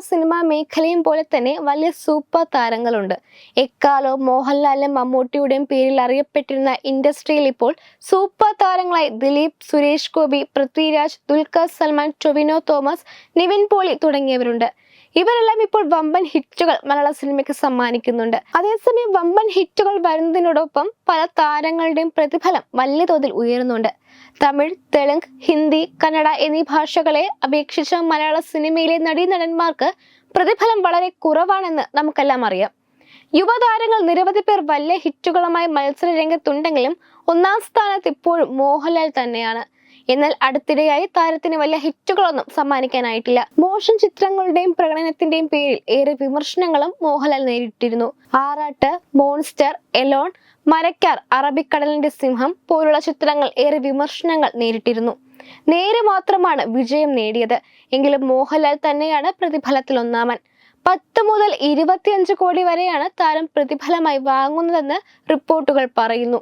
Cinema മേഖലയും പോലെ തന്നെ വലിയ സൂപ്പർ താരങ്ങളുണ്ട്. എക്കാലവും മോഹൻലാലും മമ്മൂട്ടിയുടെയും പേരിൽ അറിയപ്പെട്ടിരുന്ന ഇൻഡസ്ട്രിയിൽ ഇപ്പോൾ സൂപ്പർ താരങ്ങളായി ദിലീപ് സുരേഷ് ഗോപി പൃഥ്വിരാജ് ദുൽഖർ സൽമാൻ ടൊവിനോ തോമസ് നിവിൻ പോളി തുടങ്ങിയവരുണ്ട്. ഇവരെല്ലാം ഇപ്പോൾ വമ്പൻ ഹിറ്റുകൾ മലയാള സിനിമയ്ക്ക് സമ്മാനിക്കുന്നുണ്ട്. അതേസമയം വമ്പൻ ഹിറ്റുകൾ വരുന്നതിനോടൊപ്പം പല താരങ്ങളുടെയും പ്രതിഫലം വലിയ തോതിൽ ഉയരുന്നുണ്ട്. തമിഴ് തെലുങ്ക് ഹിന്ദി കന്നഡ എന്നീ ഭാഷകളെ അപേക്ഷിച്ച മലയാള സിനിമയിലെ നടീനടന്മാർക്ക് പ്രതിഫലം വളരെ കുറവാണെന്ന് നമുക്കെല്ലാം അറിയാം. യുവതാരങ്ങൾ നിരവധി പേർ വലിയ ഹിറ്റുകളുമായി മത്സര രംഗത്തുണ്ടെങ്കിലും ഒന്നാം സ്ഥാനത്ത് ഇപ്പോഴും മോഹൻലാൽ തന്നെയാണ്. എന്നാൽ അടുത്തിടെയായി താരത്തിന് വലിയ ഹിറ്റുകളൊന്നും സമ്മാനിക്കാനായിട്ടില്ല. മോശം ചിത്രങ്ങളുടെയും പ്രകടനത്തിന്റെയും പേരിൽ ഏറെ വിമർശനങ്ങളും മോഹൻലാൽ നേരിട്ടിരുന്നു. ആറാട്ട് മോൺസ്റ്റർ എലോൺ മരക്കാർ അറബിക്കടലിന്റെ സിംഹം പോലുള്ള ചിത്രങ്ങൾ ഏറെ വിമർശനങ്ങൾ നേരിട്ടിരുന്നു. നേരെ മാത്രമാണ് വിജയം നേടിയത്. എങ്കിലും മോഹൻലാൽ തന്നെയാണ് പ്രതിഫലത്തിൽ ഒന്നാമൻ പത്ത് മുതൽ ഇരുപത്തിയഞ്ച് കോടി വരെയാണ് താരം പ്രതിഫലമായി വാങ്ങുന്നതെന്ന് റിപ്പോർട്ടുകൾ പറയുന്നു.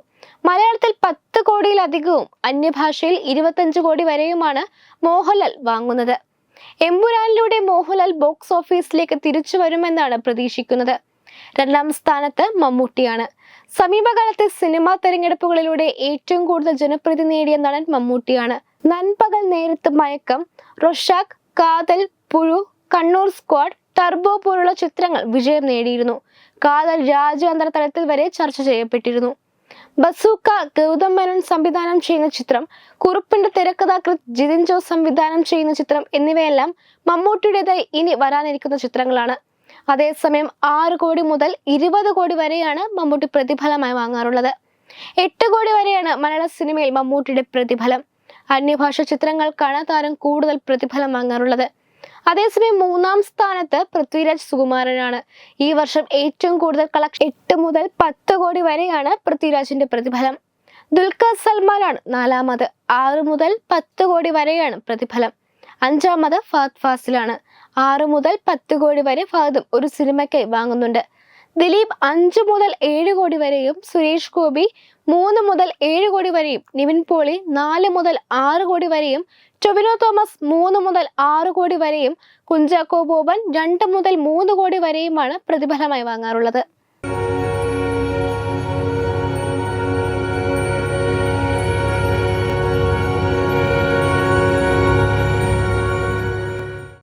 മലയാളത്തിൽ പത്ത് കോടിയിലധികവും അന്യഭാഷയിൽ ഇരുപത്തഞ്ച് കോടി വരെയുമാണ് മോഹൻലാൽ വാങ്ങുന്നത്. എമ്പുരാനിലൂടെ മോഹൻലാൽ ബോക്സ് ഓഫീസിലേക്ക് തിരിച്ചു വരുമെന്നാണ് പ്രതീക്ഷിക്കുന്നത്. രണ്ടാം സ്ഥാനത്ത് മമ്മൂട്ടിയാണ്. സമീപകാലത്തെ സിനിമാ തെരഞ്ഞെടുപ്പുകളിലൂടെ ഏറ്റവും കൂടുതൽ ജനപ്രീതി നേടിയ നടൻ മമ്മൂട്ടിയാണ്. നൻപകൽ നേരത്ത് മയക്കം റൊഷാഖ് കാതൽ പുഴു കണ്ണൂർ സ്ക്വാഡ് ടർബോ പോലുള്ള ചിത്രങ്ങൾ വിജയം നേടിയിരുന്നു. കാതൽ രാജ്യാന്തര തലത്തിൽ വരെ ചർച്ച ചെയ്യപ്പെട്ടിരുന്നു. ബസൂക്ക ഗൗതം മേനോൻ സംവിധാനം ചെയ്യുന്ന ചിത്രം കുറുപ്പിന്റെ തിരക്കഥാകൃത് ജിതിൻ ജോസ് സംവിധാനം ചെയ്യുന്ന ചിത്രം എന്നിവയെല്ലാം മമ്മൂട്ടിയുടേതായി ഇനി വരാനിരിക്കുന്ന ചിത്രങ്ങളാണ്. അതേസമയം ആറ് കോടി മുതൽ ഇരുപത് കോടി വരെയാണ് മമ്മൂട്ടി പ്രതിഫലമായി വാങ്ങാറുള്ളത്. എട്ട് കോടി വരെയാണ് മലയാള സിനിമയിൽ മമ്മൂട്ടിയുടെ പ്രതിഫലം. അന്യഭാഷ ചിത്രങ്ങൾക്കാണ് താരം കൂടുതൽ പ്രതിഫലം വാങ്ങാറുള്ളത്. അതേസമയം മൂന്നാം സ്ഥാനത്ത് പൃഥ്വിരാജ് സുകുമാരനാണ്. ഈ വർഷം ഏറ്റവും കൂടുതൽ കളക്ഷൻ എട്ട് മുതൽ പത്ത് കോടി വരെയാണ് പൃഥ്വിരാജിന്റെ പ്രതിഫലം. ദുൽഖർ സൽമാനാണ് നാലാമത്. ആറ് മുതൽ പത്ത് കോടി വരെയാണ് പ്രതിഫലം. അഞ്ചാമത് ഫഹദ് ഫാസിലാണ്. ആറ് മുതൽ പത്ത് കോടി വരെ ഫഹദും ഒരു സിനിമയ്ക്കായി വാങ്ങുന്നുണ്ട്. ദിലീപ് അഞ്ച് മുതൽ ഏഴ് കോടി വരെയും സുരേഷ് ഗോപി മൂന്ന് മുതൽ ഏഴ് കോടി വരെയും നിവിൻ പോളി നാല് മുതൽ ആറ് കോടി വരെയും ടൊവിനോ തോമസ് മൂന്ന് മുതൽ ആറ് കോടി വരെയും കുഞ്ചാക്കോ ബോബൻ രണ്ട് മുതൽ മൂന്ന് കോടി വരെയുമാണ് പ്രതിഫലമായി വാങ്ങാറുള്ളത്.